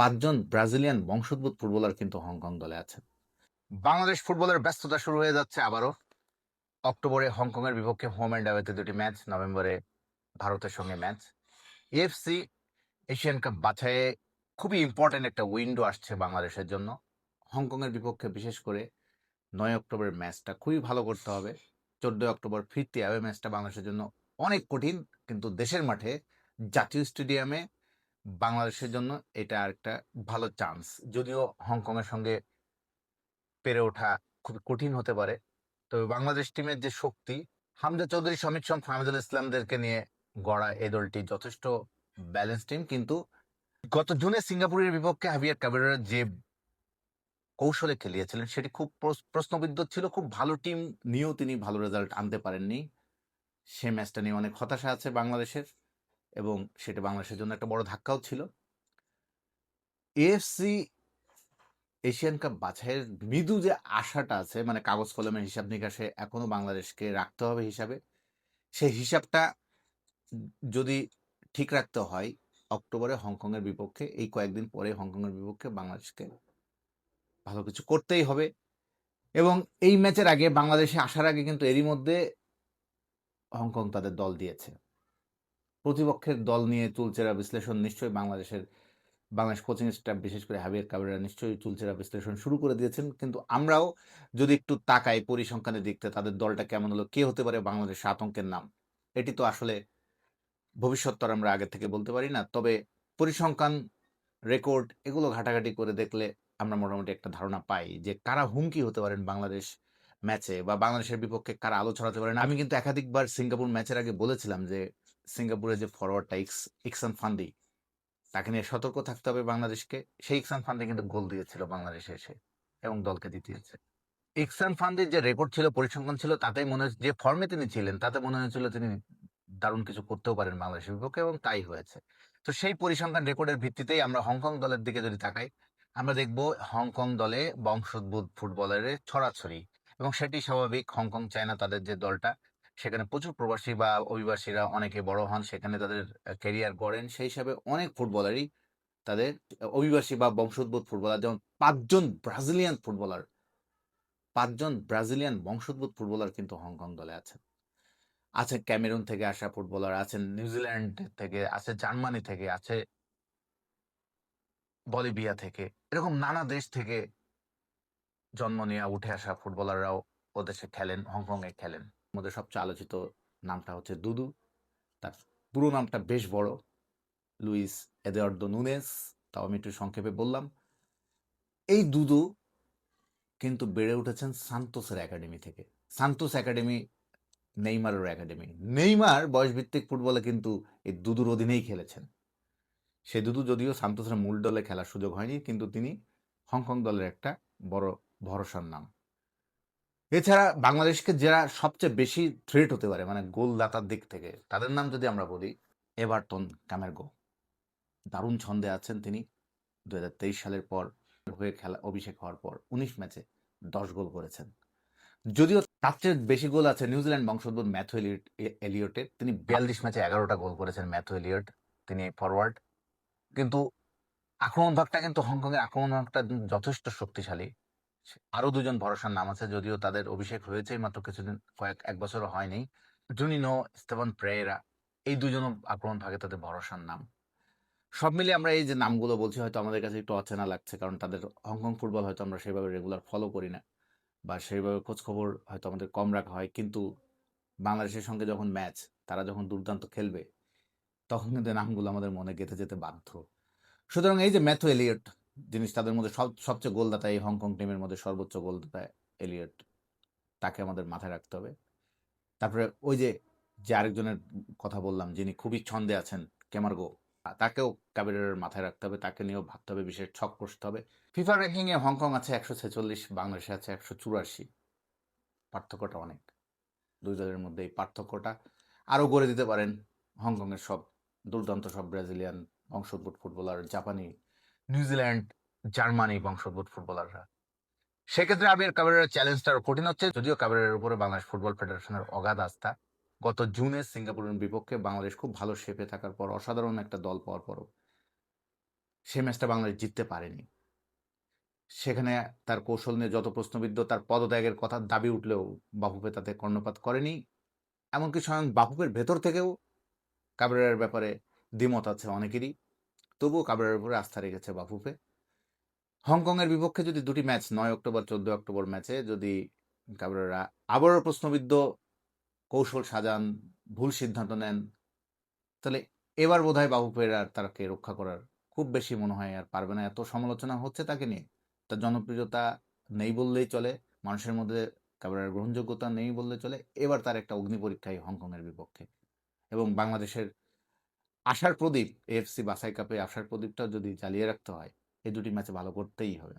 পাঁচজন ব্রাজিলিয়ান বংশোদ্ভূত ফুটবলার কিন্তু হংকং দলে আছেন। বাংলাদেশ ফুটবলের ব্যস্ততা শুরু হয়ে যাচ্ছে আবারও। অক্টোবরে হংকংয়ের বিপক্ষে হোম অ্যান্ড অ্যাওয়েতে দুটি ম্যাচ, নভেম্বরে ভারতের সঙ্গে ম্যাচ। এএফসি এশিয়ান কাপ বাছাইয়ে খুবই ইম্পর্টেন্ট একটা উইন্ডো আসছে বাংলাদেশের জন্য। হংকংয়ের বিপক্ষে বিশেষ করে নয় অক্টোবরের ম্যাচটা খুবই ভালো করতে হবে। চোদ্দই অক্টোবর ফিরতি অ্যাওয়ে ম্যাচটা বাংলাদেশের জন্য। অনেক কঠিন, কিন্তু দেশের মাঠে জাতীয় স্টেডিয়ামে বাংলাদেশের জন্য এটা একটা ভালো চান্স যদিও হংকংয়ের সঙ্গে পেরে ওঠা খুব কঠিন হতে পারে। তবে বাংলাদেশ টিমের যে শক্তি, হামজা চৌধুরী সমিত সম ফাহমিদুল ইসলামদেরকে নিয়ে গড়া এ দলটি যথেষ্ট ব্যালেন্স টিম কিন্তু গত জুনে সিঙ্গাপুরের বিপক্ষে হাবিয়ার কাবেরা যে কৌশলে খেলিয়েছিলেন, সেটি খুব প্রশ্নবিদ্ধ ছিল। খুব ভালো টিম নিয়েও তিনি ভালো রেজাল্ট আনতে পারেননি। সে ম্যাচটা নিয়ে অনেক হতাশা আছে বাংলাদেশের। এবং সেটা বাংলাদেশের জন্য একটা বড় ধাক্কাও ছিল। এএফসি এশিয়ান কাপ বাছাইয়ের মৃদু যে আশাটা আছে মানে কাগজ কলমের হিসাব নিকাশে এখনও বাংলাদেশকে রাখতে হবে হিসাবে, সেই হিসাবটা যদি ঠিক রাখতে হয়, অক্টোবরে হংকংয়ের বিপক্ষে, এই কয়েকদিন পরে হংকংয়ের বিপক্ষে বাংলাদেশকে ভালো কিছু করতেই হবে। এবং এই ম্যাচের আগে বাংলাদেশে আসার আগে কিন্তু এরই মধ্যে হংকং তাদের দল দিয়েছে। প্রতিপক্ষের দল নিয়ে চুলচেরা বিশ্লেষণ নিশ্চয়ই বাংলাদেশের, বাংলাদেশ কোচিং স্টাফ বিশেষ করে হাবিয়ার কাবেরা নিশ্চয়ই চুলচেরা বিশ্লেষণ শুরু করে দিয়েছেন। কিন্তু আমরাও যদি একটু তাকাই পরিসংখ্যানের দিক থেকে তাদের দলটা কেমন হলো, কে হতে পারে বাংলাদেশ আতঙ্কের নাম, এটি তো আসলে ভবিষ্যৎ আমরা আগে থেকে বলতে পারি না। তবে পরিসংখ্যান রেকর্ড এগুলো ঘাটাঘাটি করে দেখলে আমরা মোটামুটি একটা ধারণা পাই যে কারা হুমকি হতে পারেন বাংলাদেশ ম্যাচে বা বাংলাদেশের বিপক্ষে কারা আলো ছড়াতে পারেন। আমি কিন্তু একাধিকবার সিঙ্গাপুর ম্যাচের আগে বলেছিলাম যে সিঙ্গাপুরের যে ফরওয়ার্ডটা ইক্স ইকসান ফান্দি তাকে নিয়ে সতর্ক থাকতে হবে বাংলাদেশকে। সেই ইকসান ফান্দি কিন্তু গোল দিয়েছিল বাংলাদেশে এসে এবং দলকে জিতিয়েছে। ইকসান ফান্দির যে রেকর্ড ছিল, পরিসংখ্যান ছিল, তাতেই মনে হচ্ছে যে ফর্মে তিনি ছিলেন, তাতে মনে হয়েছিল তিনি দারুণ কিছু করতেও পারেন বাংলাদেশের বিপক্ষে এবং তাই হয়েছে। তো সেই পরিসংখ্যান রেকর্ডের ভিত্তিতেই আমরা হংকং দলের দিকে যদি তাকাই, আমরা দেখব হংকং দলে বংশোদ্ভূত ফুটবলারের ছড়াছড়ি এবং সেটি স্বাভাবিক। হংকং চায়না তাদের যে দলটা সেখানে প্রচুর প্রবাসী বা অভিবাসীরা অনেকে বড় হন, সেখানে তাদের ক্যারিয়ার গড়েন। সেই হিসাবে অনেক ফুটবলারই তাদের অভিবাসী বা বংশোদ্ভূত ফুটবলার, যেমন পাঁচজন ব্রাজিলিয়ান ফুটবলার, পাঁচজন ব্রাজিলিয়ান বংশোদ্ভূত ফুটবলার কিন্তু হংকং দলে আছেন। আছে ক্যামেরুন থেকে আসা ফুটবলার আছেন নিউজিল্যান্ড থেকে, আছে জার্মানি থেকে, আছে বলিভিয়া থেকে, এরকম নানা দেশ থেকে জন্ম নিয়ে, উঠে আসা ফুটবলাররাও ও দেশে খেলেন হংকং এ খেলেন। মধ্যে সবচেয়ে আলোচিত নামটা হচ্ছে দুদু। তার পুরো নামটা বেশ বড়। লুইস এদেয়ার্দো নুনেস, তাও আমি একটু সংক্ষেপে বললাম। এই দুদু কিন্তু বেড়ে উঠেছেন সান্তোসের একাডেমি থেকে। সান্তোস একাডেমি, নেইমারের একাডেমি। নেইমার বয়সভিত্তিক ফুটবলে কিন্তু এই দুদুর অধীনেই খেলেছেন। সে দুদু যদিও সান্তোসের মূল দলে খেলার সুযোগ হয়নি, কিন্তু তিনি হংকং দলের একটা বড় ভরসার নাম। এছাড়া বাংলাদেশকে যারা সবচেয়ে বেশি থ্রেট হতে পারে মানে গোলদাতার দিক থেকে, তাদের নাম যদি আমরা বলি, এভারটন কামেরগো দারুণ ছন্দে আছেন তিনি। দু সালের পর হয়ে খেলা, অভিষেক হওয়ার পর উনিশ ম্যাচে দশ গোল করেছেন। যদিও তার চেয়ে বেশি গোল আছে নিউজিল্যান্ড বংশোদ্ভূত ম্যাথু এলিয়ট এলিয়টের। তিনি বিয়াল্লিশ ম্যাচে এগারোটা গোল করেছেন ম্যাথু এলিয়ট, তিনি ফরওয়ার্ড কিন্তু আক্রমণ ভাগটা কিন্তু হংকং এর আক্রমণ ভাগটা যথেষ্ট শক্তিশালী। আরও দুজন ভরসার নাম আছে যদিও তাদের অভিষেক হয়েছে মাত্র কিছুদিন, কয়েক, এক বছরও হয়নি। জুনিনো স্তেফান প্রেয়েরা এই দুজনও আক্রমণ ভাগে তাদের ভরসার নাম। সব মিলিয়ে আমরা এই যে নামগুলো বলছি, হয়তো আমাদের কাছে একটু অচেনা লাগছে, কারণ তাদের হংকং ফুটবল হয়তো আমরা সেভাবে রেগুলার ফলো করি না, বা সেইভাবে খোঁজ খবর হয়তো আমাদের কম রাখা হয়, কিন্তু বাংলাদেশের সঙ্গে যখন ম্যাচ তারা যখন দুর্দান্ত খেলবে, তখন কিন্তু নামগুলো আমাদের মনে গেঁথে যেতে বাধ্য। সুতরাং এই যে ম্যাথু এলিয়ট জিনিস তাদের মধ্যে সব, সবচেয়ে গোলদাতা এই হংকং টিমের মধ্যে সর্বোচ্চ গোলদাতা এলিয়ট, তাকে আমাদের মাথায় রাখতে হবে। তারপরে ওই যে যে আরেকজনের কথা বললাম, যিনি খুবই ছন্দে আছেন, কেমারগো, তাকেও কাবিরের মাথায় রাখতে হবে, তাকে নিয়েও ভাবতে হবে, বিশেষ ছক কষতে হবে। ফিফা র্যাঙ্কিং এ হংকং আছে একশো ছেচল্লিশ, বাংলাদেশে আছে একশো চুরাশি। পার্থক্যটা অনেক। দুই দলের মধ্যে এই পার্থক্যটা আরও গড়ে দিতে পারেন হংকংয়ের সব দুর্দান্ত সব ব্রাজিলিয়ান বংশোদ্ভূত ফুটবলার, জাপানি নিউজিল্যান্ড, জার্মানি বংশোদ্ভূত ফুটবলাররা। সেক্ষেত্রে আবির কাবেরের চ্যালেঞ্জটা কঠিন হচ্ছে, যদিও কাবেরের উপরে বাংলাদেশ ফুটবল ফেডারেশনের অগাধ আস্থা। গত জুনে সিঙ্গাপুরের বিপক্ষে বাংলাদেশ খুব ভালো শেপে থাকার পর অসাধারণ একটা দল পাওয়ার পরও সে ম্যাচটা বাংলাদেশ জিততে পারেনি। সেখানে তার কৌশল নিয়ে যত প্রশ্নবিদ্ধ, তার পদত্যাগের কথা দাবি উঠলেও বাফুফে তাতে কর্ণপাত করেনি। এমনকি স্বয়ং বাফুফের ভেতর থেকেও কাবরেরার ব্যাপারে দ্বিমত আছে অনেকেরই। তবুও কাবরেরার উপরে আস্থা রেখেছে বাফুফে। হংকংয়ের বিপক্ষে যদি দুটি ম্যাচ, নয় অক্টোবর, চোদ্দ অক্টোবর ম্যাচে যদি কাবরেরা আবারও প্রশ্নবিদ্ধ কৌশল সাজান, ভুল সিদ্ধান্ত নেন, তাহলে এবার বোধ হয় বাবুফের আর তাকে রক্ষা করার খুব বেশি মনে হয় আর পারবে না। এত সমালোচনা হচ্ছে তাকে নিয়ে? তার জনপ্রিয়তা নেই বললেই চলে, মানুষের মধ্যে কাবরেরার গ্রহণযোগ্যতা নেই বললে চলে, এবার তার একটা অগ্নি পরীক্ষাই হংকংয়ের বিপক্ষে। এবং বাংলাদেশের আশার প্রদীপ এএফসি বাছাই কাপে আশার প্রদীপটা যদি জ্বালিয়ে রাখতে হয়, এই দুটি ম্যাচে ভালো করতেই হবে।